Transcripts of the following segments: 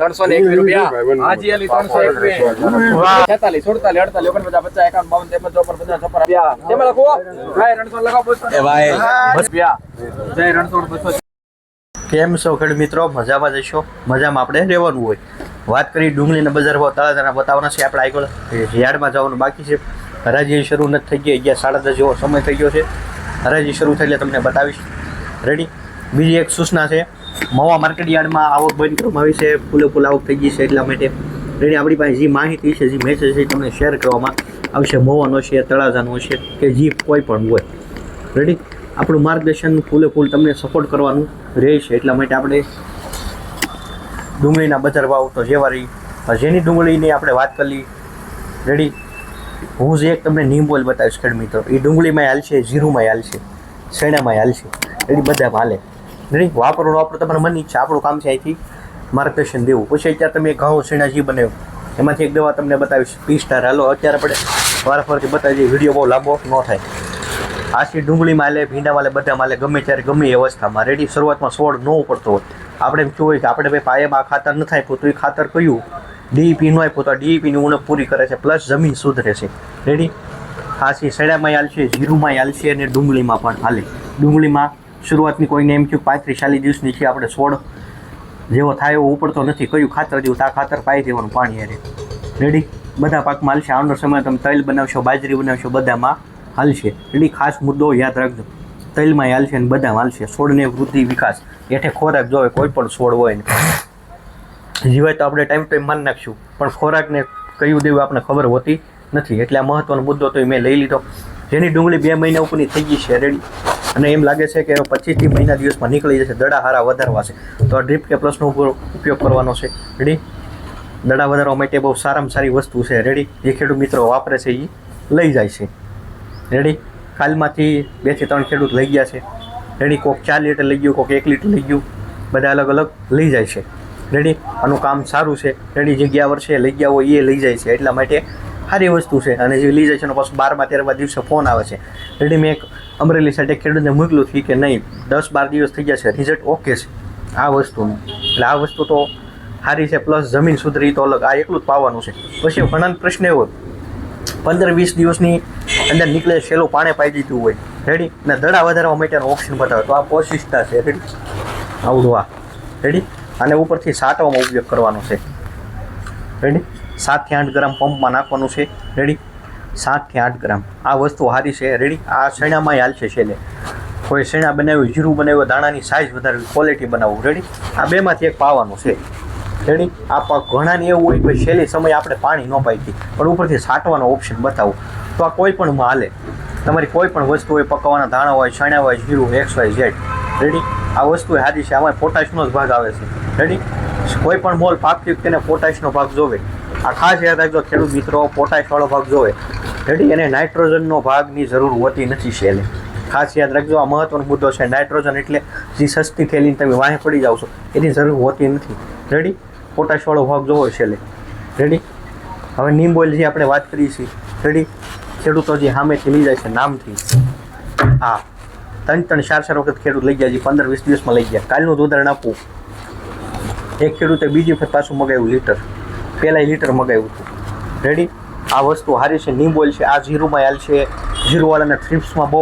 ત્રણસો ને એકવીસ રૂપિયા. હાજી અલી ત્રણસો એકવીસ છેતાલીસ સુડતાલીસ અડતાલીસ ઓગણપચાસ પચાસ એકાવન બાવન ત્રેપન ચોપન પચાસ છપ્પન રૂપિયા તેમાં લખો ભાઈ રણસો લગાવો બસો. એ ભાઈ. રૂપિયા જય રણસો બસો. કેમ છો ખેડ મિત્રો? મજામાં જશો મજામાં આપણે રહેવાનું હોય. વાત કરી ડુંગળીના બજાર ભાવ તળાજાના બતાવવાના છે આપણે આગળ યાર્ડમાં જવાનું બાકી છે. હરાજી શરૂ નથી થઈ ગઈ અગિયાર સાડા દસ જેવો સમય થઈ ગયો છે. હરાજી શરૂ થઈ એટલે તમને બતાવીશ. રેડી બીજી એક સૂચના છે. મવા માર્કેટ યાર્ડમાં આવક બંધ કરવામાં આવી છે. ફૂલે ફૂલ આવક થઈ ગઈ છે એટલા માટે રેડી આપણી પાસે જે માહિતી છે, જે મેસેજ છે તમને શેર કરવામાં આવશે. મોવાનો છે, તળાજાનો છે કે જે કોઈ પણ હોય. રેડી આપણું માર્ગદર્શન ફૂલે ફૂલ તમને સપોર્ટ કરવાનું રહેશે. એટલા માટે આપણે ડુંગળીના બજાર ભાવ તો જેવા રહી જેની ડુંગળીની આપણે વાત કરી. રેડી હું જે એક તમને નીમબોલ બતાવીશ ખેડ મિત્રો. એ ડુંગળીમાં હાલશે જીરુમાં હાલશે શેણામાં હાલશે રેડી બધા હાલે. રેડી વાપરો વાપરો, તમારા મનની ઈચ્છા, આપણું કામ છે અહીંથી માર્ગદર્શન દેવું. પછી અત્યારે તમે ઘઉં શેણાજી બનાવ્યું એમાંથી એક દવા તમને બતાવીશ. પી સ્ટાર હાલો, અત્યારે આપણે વારફરથી બતાવી દઈએ વીડિયો બહુ લાંબો ન થાય. આશી ડુંગળી માલે, ભીંડા માલે, બધા માલે, ગમે ત્યારે, ગમે એ અવસ્થામાં. રેડી શરૂઆતમાં છોડ ન પડતો હોય આપણે એમ હોય કે આપણે ભાઈ પાયામાં ખાતર ન થાય તો એ ખાતર કયું? ડીઈપી નું આપ્યું તો ડીઈપીની ઉણપ પૂરી કરે છે પ્લસ જમીન સુધરે છે રેડી ખાસી સડામાં હાલશે જીરુમાં હાલશે અને ડુંગળીમાં પણ હાલે. ડુંગળીમાં શરૂઆતની કોઈને એમ થયું પાંત્રીસ ચાલીસ દિવસની છે, આપણે છોડ જેવો થાય એવો ઉપડતો નથી. કયું ખાતર જેવું આ ખાતર પાઈ દેવાનું પાણી અરે રેડી બધા પાકમાં હાલશે આવનાર સમય તમે તૈલ બનાવશો, બાજરી બનાવશો, બધામાં હાલશે. રેડી ખાસ મુદ્દો યાદ રાખજો. તૈલમાં હાલશે અને બધામાં હાલશે. છોડને વૃદ્ધિ, વિકાસ. એઠે ખોરાક જોવે, કોઈ પણ છોડ હોય ને. જીવાય તો આપણે ટાઈમ ટાઈમ માન નાખશું. પણ ખોરાકને કયું દેવું આપણને ખબર હોતી નથી. એટલે આ મહત્વનો મુદ્દો તો મેં લઈ લીધો. જેની ડુંગળી બે મહિના ઉપરની થઈ ગઈ છે. રેડી અને એમ લાગે છે કે પચીસથી મહિના દિવસમાં નીકળી જશે દડા હારા વધારવા છે. તો આ ડ્રીપ કે પ્લસનો ઉપ- ઉપયોગ કરવાનો છે. રેડી દડા વધારવા માટે બહુ સારામાં સારી વસ્તુ છે. રેડી જે ખેડૂત મિત્રો વાપરે છે એ લઈ જાય છે. રેડી કાલમાંથી બેથી ત્રણ ખેડૂત લઈ ગયા છે. રેડી કોક ચાર લીટર લઈ ગયું, કોક એક લીટર લઈ ગયું. બધા અલગ અલગ લઈ જાય છે. રેડી આનું કામ સારું છે. રેડી જે ગયા વર્ષે લઈ ગયા હોય એ લઈ જાય છે. એટલા માટે સારી વસ્તુ છે. અને જે લઈ જાય છે એનો પાછું બારમાં, તેરમાં દિવસે ફોન આવે છે. રેડી મેં એક અમરેલી સાઈડે ખેડૂતને મોકલું છે કે નહીં, દસ બાર દિવસ થઈ છે રિઝલ્ટ ઓકે છે. આ વસ્તુનું. એટલે આ વસ્તુ તો સારી છે પ્લસ જમીન સુધરી તો અલગ. આ એકલું જ પાવાનું છે. પછી ઘણા પ્રશ્ન એવો. પંદર વીસ દિવસની અંદર નીકળે છેલ્લું પાણી પાઈ દીધું હોય. રેડી ને દડા વધારવા માટેનો ઓપ્શન બતાવે. તો આ પોશિષ્ટા છે. રેડી આવડું આ. રેડી અને ઉપરથી સાટવામાં ઉપયોગ કરવાનો છે. રેડી સાતથી આઠ ગ્રામ પંપમાં નાખવાનું છે. રેડી સાતથી આઠ ગ્રામ. આ વસ્તુ સારી છે, રેડી. આ શેણામાં હાલશે છેલ્લે. કોઈ શેણા બનાવ્યું, જીરું બનાવ્યું દાણાની સાઇઝ વધારવી ક્વોલિટી બનાવવું. રેડી? આ બેમાંથી એક પાવાનું છે. રેડી? આ પાક ઘણાને એવું હોય કે છેલ્લી સમય આપણે પાણી ન પાઈતી પણ ઉપરથી સાટવાનો ઓપ્શન બતાવું. તો આ કોઈ પણ હાલે. તમારી કોઈ પણ વસ્તુ હોય પકવવાના ધાણા હોય ચણા હોય, જીરું એક્સ વાય ઝેડ રેડી? આ વસ્તુ હાજી છે. આમાં પોટાશનો જ ભાગ આવે છે. રેડી? કોઈ પણ મોલ પાકતી તેને પોટાશનો ભાગ જોવે. આ ખાસ યાદ રાખજો, ખેડૂત મિત્રો, પોટાશવાળો ભાગ જોવે. રેડી એને નાઇટ્રોજનનો ભાગની જરૂર હોતી નથી શેલે ખાસ યાદ રાખજો, આ મહત્વનો મુદ્દો છે નાઇટ્રોજન એટલે જે સસ્તી થેલીને તમે વાહે પડી જાવ છો, એની જરૂર હોતી નથી. રેડી? પોટાશવાળો ભાગ જોવો છેલ્લે રેડી? હવે નીમ બોઇલ જે આપણે વાત કરીએ છીએ રેડી? ખેડૂતો જે સામેથી લઈ જાય છે, નામથી. હા. ત્રણ ત્રણ, ચાર ચાર વખત ખેડૂત લઈ ગયા છે, પંદર વીસ દિવસમાં લઈ ગયા. કાલનું ઉદાહરણ આપું. એક ખેડૂતે બીજી વખત પાછું મગાવ્યું લીટર. પહેલાં લીટર મગાવ્યું હતું. રેડી આ વસ્તુ સારી છે, નીમબોલ છે, આ જીરુમાં હાલ છે. જીરુવાળાને થ્રિપ્સમાં બહુ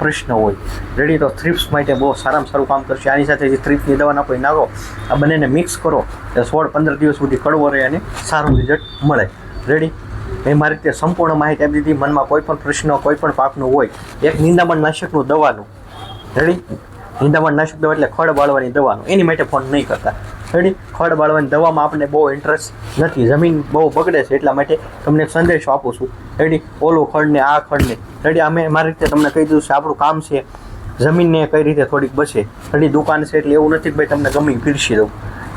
પ્રશ્ન હોય. રેડી તો થ્રિપ્સ માટે બહુ સારામાં સારું કામ કરશે. આની સાથે જે થ્રિપ્સની દવા નાખો, એ નાખો. આ બંનેને મિક્સ કરો. એટલે સોળ પંદર દિવસ સુધી કડવો રહે અને સારું રિઝલ્ટ મળે. રેડી મેં મારી રીતે સંપૂર્ણ માહિતી આપી દીધી. મનમાં કોઈ પણ પ્રશ્ન, કોઈ પણ પાકનું હોય, એક નિંદામણ નાશકનું દવાનું. રેડી નિંદામણ નાશક દવા એટલે ખડ બાળવાની દવાનું. એની માટે ફોન નહીં કરતા. રેડી ખડ બાળવાની દવામાં આપણને બહુ ઇન્ટરેસ્ટ નથી. જમીન બહુ બગડે છે એટલા માટે તમને સંદેશો આપું છું. રેડી? ઓલો ખડને, આ ખડને. રેડી? અમે મારી રીતે તમને કહી દીધું છે, આપણું કામ છે જમીનને કઈ રીતે થોડીક બચે. રેડી? દુકાન છે એટલે એવું નથી કે ભાઈ તમને ગમી પીરસી દઉં.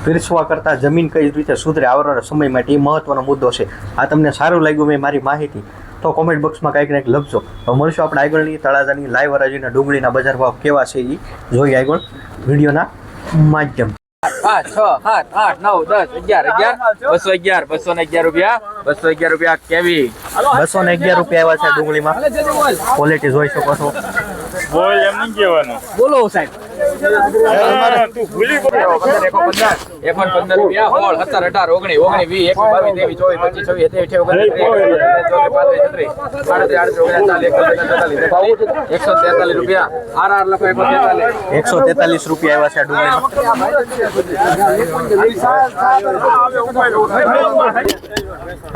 પીરસવા કરતાં જમીન કઈ રીતે સુધરે, આવનારા સમય માટે એ મહત્વનો મુદ્દો છે. આ તમને સારું લાગ્યું મેં મારી માહિતી. તો કોમેન્ટ બોક્સમાં કંઈક કંઈક લખજો. હવે મળશું આપણે આગળની તળાજાની લાઈવ હરાજીના ડુંગળીના બજાર ભાવ કેવા છે એ જોઈએ આગળ વિડીયોના માધ્યમ પાંચ છ સાત આઠ નવ દસ અગિયાર અગિયાર બસો અગિયાર બસો ને અગિયાર રૂપિયા. બસો અગિયાર રૂપિયા કેવી? બસો ને અગિયાર રૂપિયા આવ્યા છે ડુંગળીમાં ક્વોલિટી જોઈ શકો છો. બોલ એમ નહીં કહેવાનું. બોલો સાહેબ. એકસો તેતાલીસ રૂપિયા આવ્યા છે ડુંગળી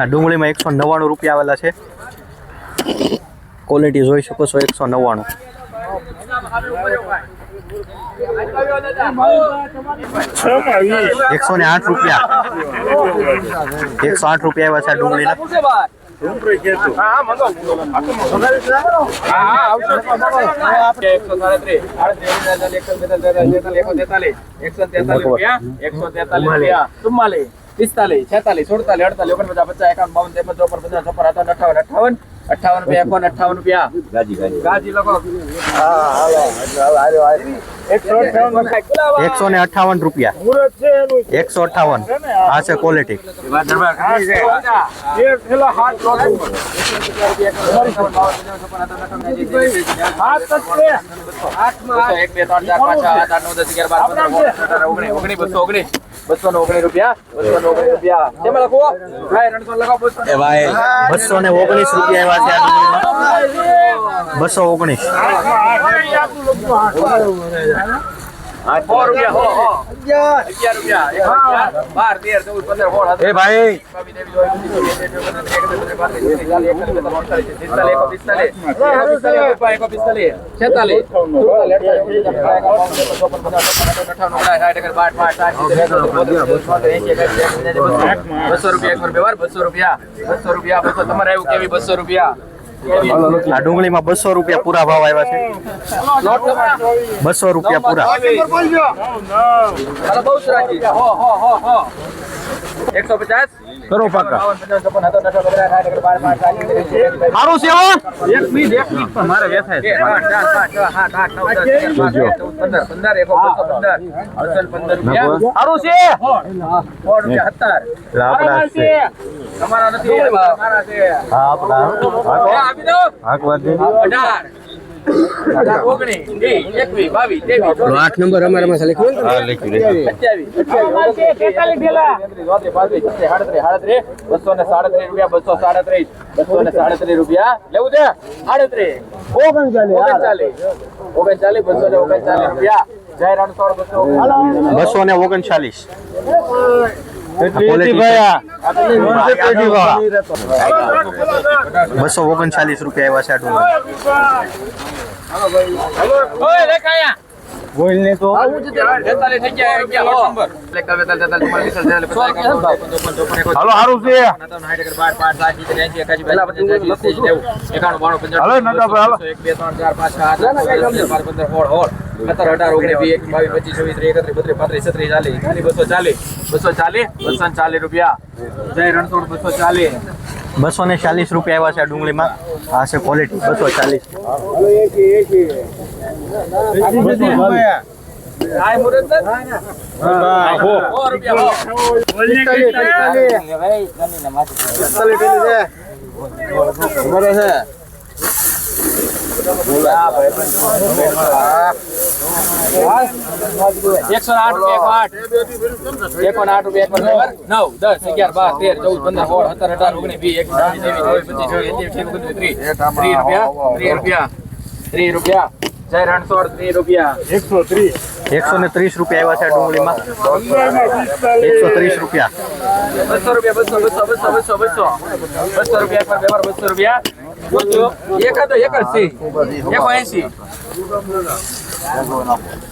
ડુંગળીમાં એકસો નવ્વાણું રૂપિયા આવેલા છે. ક્વોલિટી જોઈ શકો છો એકસો નવ્વાણું. એકસો ને આઠ રૂપિયા. એકસો આઠ રૂપિયા આવ્યા છે ડુંગળીના. પિસ્તાલીસ છેતાલીસ સુડતાલીસ અડતાલીસ ઓગણપચાસ પચાસ એકાવન બાવન ત્રેપન ચોપન પચાસ છપ્પન અઠાવન અઠાવન અઠાવન અઠાવન રૂપિયા એકાવન અઠાવન રૂપિયા ગાજી લખો એકસો ને અઠાવન રૂપિયા. એકસો અઠાવન. આ છે ક્વોલિટી બસો ઓગણીસ ને ઓગણીસ રૂપિયા આવ્યા છે બસો ઓગણીસ. એ ભાઈ બસો. રૂપિયા એક વ્યવહાર બસો રૂપિયા બસો રૂપિયા બસો તમારે આવ્યું કેવી બસો રૂપિયા? આ ડુંગળીમાં બસો રૂપિયા પૂરા ભાવ આવ્યા છે. બસો રૂપિયા પૂરા. એકસો પચાસ. કરો પાકા. સારું છે એક મિનિટ એક મિનિટ પણ મારે વેસાય છે. સારું છે. આપણા છે. તમારા નથી, એ આપી દો. આઠ નંબર અમારામાં લખ્યું બસો ને સાડત્રીસ રૂપિયા બસો સાડત્રીસ બસો ને સાડત્રીસ રૂપિયા લેવું છે સાડત્રીસ ઓગણચાલીસ ઓગણચાલીસ બસો ને ઓગણચાલીસ રૂપિયા જય રણછોડ બસો બસો ને ઓગણચાલીસ. બસો ઓગણચાલીસ રૂપિયા એવા છે. આયા બોલને તો હાલો સારું છે બાણું, પંચાણું, બસો, એક, બે, ત્રણ, ચાર, પાંચ, સાત, બાર, પંદર, હોળ સોળ, સત્તર, અઢાર, ઓગણીસ, વીસ, એક બાવીસ, પચીસ, છવ્વીસ, ત્રીસ, એકત્રીસ, બત્રીસ, પાંત્રીસ, છત્રીસ, ચાલીસ, ચાલીસ, બસો ચાલીસ, બસો ચાલીસ, બસો ચાલીસ રૂપિયા જય રણછોડ બસો ચાલીસ બસો ને ચાલીસ રૂપિયા આવ્યા છે આ ડુંગળીમાં. આ છે ક્વોલિટી બસો ચાલીસ. આ મુહૂર્ત નથી? સો રૂપિયા હો. એકસો આઠ રૂપિયા એકસો આઠ એકો આઠ રૂપિયા એક નવ દસ અગિયાર બાર તેર ચૌદ પંદર સોળ સત્તર અઢાર ઓગણીસ વીસ એકવીસ બાવીસ ત્રેવીસ ચોવીસ પચીસ છવ્વીસ સત્યાવીસ અઠ્યાવીસ ઓગણત્રીસ ત્રીસ ત્રીસ રૂપિયા ત્રીસ રૂપિયા ત્રીસ રૂપિયા એકસો ને ત્રીસ રૂપિયા. આવ્યા છે ડુંગળીમાં. એકસો ત્રીસ રૂપિયા. બસો રૂપિયા બસો બસો બસો બસો બસો. બસો રૂપિયા વ્યવહાર બસો રૂપિયા. બોલો એકાદો એક જ સી એકો એસી.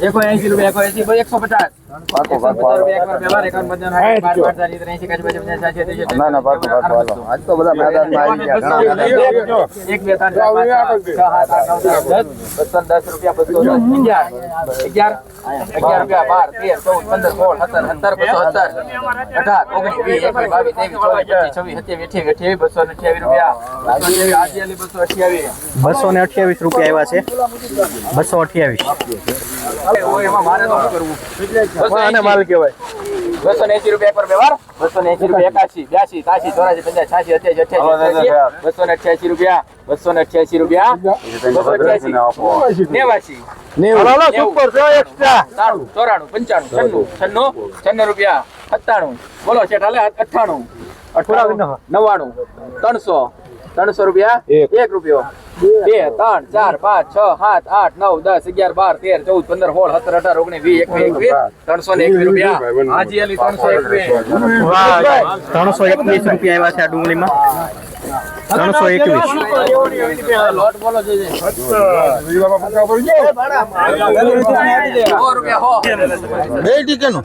એકો એસી રૂપિયા એકસો એકસો એંસી, એકાસી, બાસી, પચાસ, બસો ને અઠ્યાવીસ રૂપિયા. બસો અઠ્યાવીસ બસો અઠ્યાવીસ. બસો ને અઠ્યાવીસ રૂપિયા આવ્યા છે. બસો અઠ્યાવીસ. ઓય, એમાં મારે તો શું કરવું બસો એંસી. માલ કહેવાય. બસો ને એસી રૂપિયા પર વ્યવહાર. બસો ને એસી રૂપિયા એકાશી બ્યાસી ત્યાસી ચોરાસી પંચાસી છ્યાસી અઠ્યાસી અઠ્યાસી બસો ને અઠ્યાસી રૂપિયા બસો ને અઠ્યાસી રૂપિયા બસો અઠ્યાસી નેવાસી ચોરાણું પંચાણું છન્નું છન્નું છન્નું રૂપિયા સત્તાણું. બોલો શેઠ હાલે અઠ્ઠાણું. નવ્વાણું ત્રણસો ત્રણસો રૂપિયા એક રૂપિયો. બે ત્રણ ચાર પાંચ છ સાત આઠ નવ દસ અગિયાર બાર તેર ચૌદ પંદર સોળ સત્તર અઢાર ઓગણીસ વીસ એકવીસ એકવીસ ત્રણસો ને એકવીસ રૂપિયા. હાજી અલી ત્રણસો એકવીસ. ત્રણસો એકવીસ રૂપિયા આવ્યા છે આ ડુંગળીમાં. ત્રણસો એકવીસ. બે ટીકેનું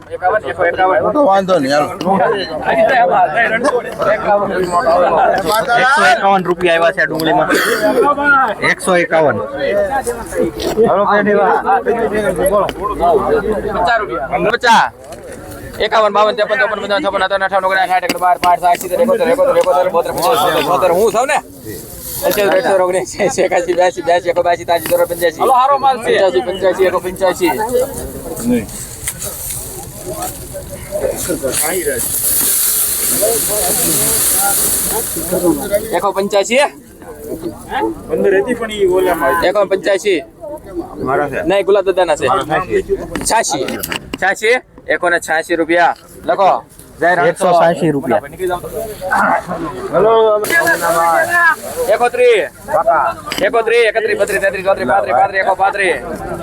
વાંધો નહીં હાલો એકસો એકાવન રૂપિયા આવ્યા છે આ ડુંગળીમાં. એકસો એકાવન પચાસ રૂપિયા. પચાસ. એકાવન બાવન ત્રેપન ચોપન પંચાવન છપ્પન સત્તાવન અઠાવન ઓગણસાઠ સાઠ એકસઠ બાર પાંચ સાઠ સિત્તેર એકોતેર એકોતેર એકોતેર બોતેર પંચોતેર છોતેર હું સૌ ને? પંચોતેર અઠોતેર ઓગણીસ એસી એકાસી બ્યાસી બ્યાસી એકો બ્યાસી ત્યાસી ચોરા પંચ્યાસી પંચ્યાસી પંચ્યાસી એકો પંચ્યાસી એકો પંચ્યાસી નહીં ગુલાબ દાદા ના છે. છ્યાસી. છ્યાસી? એકો ને છ્યાસી રૂપિયા. લખો. એકસો સાંસી રૂપિયા એકોત્રી એકોત્રી એકત્રી બત્રી તેત્રી ચોત્રી પાંત્રી પાંત્રી એકો પાંત્રી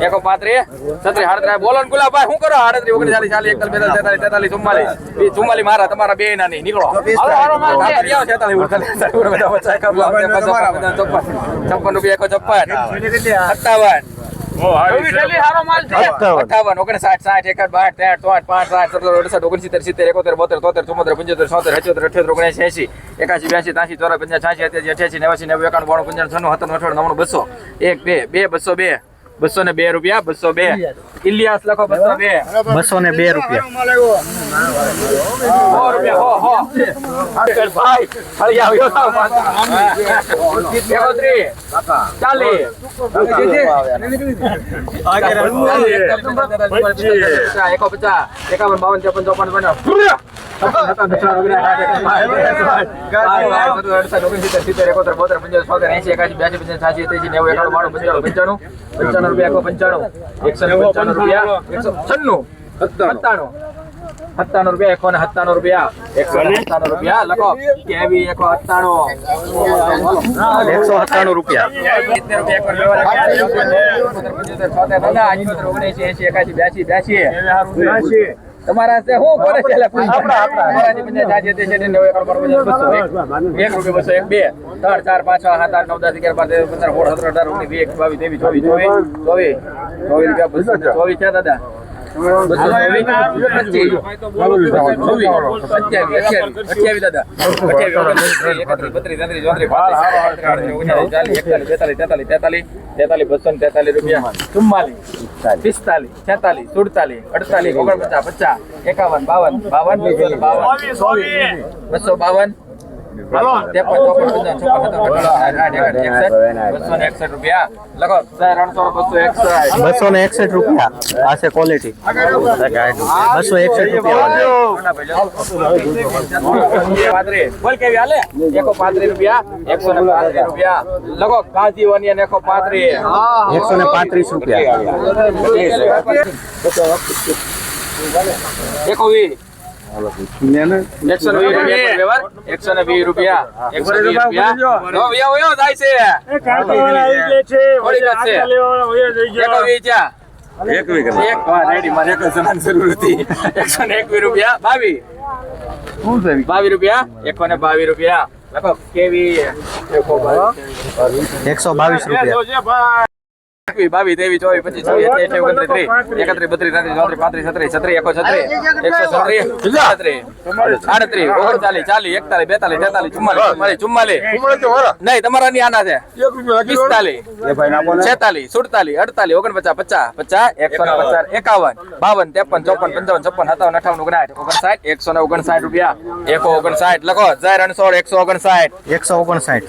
એકો પાંત્રી છત્રી હાડત્રી બોલો ગુલાબભાઈ શું કરો હાડત્રી ઓગણીસ ચાલીસ ચાલીસ એકતાલીસ બેતાલીસ તેતાલીસ તેતાલીસ ચુમ્માલીસ ચુમ્માલીસ મારા તમારા બે ના નહીં નીકળો. છપ્પન રૂપિયા એકો છપ્પન સત્તાવન એક બે બે બસો બે. બસો ને બે રૂપિયા બસો બે. ઇલિયાસ. લખો બસો બે. બસો ને બે રૂપિયા. ચાલીસ. એકો પચાસ. એકાવન બાવન ચોપન ચોપન પંચાણું રૂપિયા એકસો ને સત્તાણું સત્તાણું રૂપિયા એકસો ને સત્તાણું રૂપિયા લખો કેવી એકસો સત્તાણું એકસો સત્તાણું રૂપિયા એકાસી, બ્યાસી, બ્યાસી. તમારા છે કોને. એક. રૂપિયા, બસો, એક, બે, ત્રણ, ચાર, પાંચ, છ, સાત, આઠ, નવ, દસ, અગિયાર, બાર, તેર, પંદર, સોળ, સત્તર, અઢાર, ઓગણીસ, વીસ, બાવીસ, ત્રેવીસ, ચોવીસ, ચોવીસ, ચોવીસ, ચોવીસ રૂપિયા, ચોવીસ છે દાદા. બસો તેતાલીસ, રૂપિયા ચુમ્માલીસ પિસ્તાલીસ છેતાલીસ સુડતાલીસ અડતાલીસ ઓગણપચાસ પચાસ એકાવન બાવન બાવન બાવન બસો બાવન બસો ને એકસઠ રૂપિયા લખો બસો ને એકસઠ રૂપિયા આ છે ક્વોલિટી બસો એકસઠ રૂપિયા પાંત્રીસ. બોલ કેવી હાલે એકો પાંત્રીસ રૂપિયા એકસો ને પાંત્રીસ રૂપિયા લખો કાજી ઓનિયન એકો પાંત્રીસ એકસો ને પાંત્રીસ રૂપિયા એકો વીસ એકસો ને વીસ રૂપિયા એકસો ને વીસ રૂપિયા. એકસો વીસ રૂપિયા છે. હતી. એકસો બાવીસ રૂપિયા. એકો ને બાવીસ રૂપિયા લખો કેવી એકો બાવીસ. એકસો બાવીસ રૂપિયા એકવીસ, બાવીસ, ત્રેવીસ, ચોવીસ, પચીસ, છવ્વીસ, અઠ્યાવીસ, ઓગણત્રીસ, એકત્રીસ, બત્રીસ, તેત્રીસ, ચોત્રીસ, પાંત્રીસ, છત્રીસ, છત્રીસ, એકો છત્રીસ, એકસો છત્રીસ, સાડત્રીસ, આડત્રીસ, ઓગણચાલીસ, ચાલીસ, એકતાલીસ, બેતાલીસ, તેતાલીસ, ચુમ્માલીસ, ચુમ્માલીસ, ચુમ્માલીસ. નહીં તમારા ની આના છે. પિસ્તાલીસ છેતાલીસ સુડતાલીસ અડતાલીસ ઓગણપચાસ પચાસ પચાસ એકસો ને પચાસ એકાવન. બાવન ત્રેપન ચોપન પંચાવન છપ્પન સત્તાવન અઠાવન ઓગણસાઠ ઓગણસાઠ એકસો ને ઓગણસાઠ રૂપિયા. એકો ઓગણસાઠ લખો જાહેર અણસોળ એકસો ઓગણસાઠ. એકસો ઓગણસાઠ.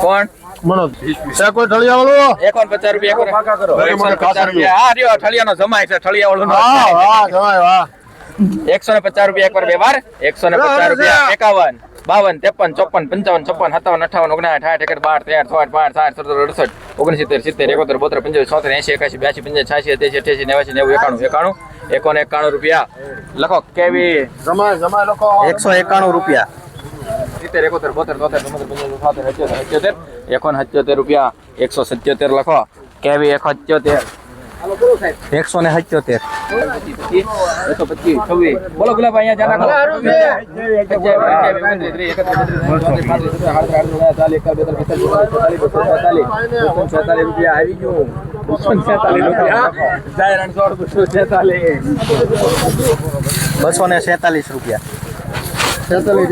કોણ? મનોજ છે કોઈ ઠળિયા વાળું એકોન રૂપિયા એકસો ને હા રહ્યો ઠળિયાનો જમાય છે ઠળિયા વાળું હા વાહ જમાય વાહ એકસો ને પચાસ રૂપિયા એકવાર બે વાર એકસો ને પચાસ રૂપિયા એકાવન બાવન ત્રેપન ચોપન પંચાવન છપ્પન સત્તાવન અઠાવન ઓગણસાઠ આઠ એકર બાર તેર ચોઠ પાંચ સાઠ સત્તર અડસઠ ઓગણસિત્તેર સિત્તેર એકોતેર બોતેર પંચાવન છોતેર એસી એકાસી બ્યાસી પંચાસી છ્યાસી અઠ્યાસી અઠ્યાસી નેવાસી નેવું એકાણું એકાણું એકોને એકાણું રૂપિયા. લખો કેવી? જમા જમા લખો. એકસો એકાણું રૂપિયા. સિત્તેર એકોતેર બોતેર તોતેર સત્યોતેર સત્યોતેર એકોન સત્યોતેર રૂપિયા એકસો સત્યોતેર લખો. કેવી એકસો સત્યોતેર એકસો ને સત્યોતેર. એકસો પચીસ છવ્વીસ. બોલો ગુલાબ અહીંયા રૂપિયા આવી ગયું બસો ને સેતાલીસ રૂપિયા. છેતાલીસ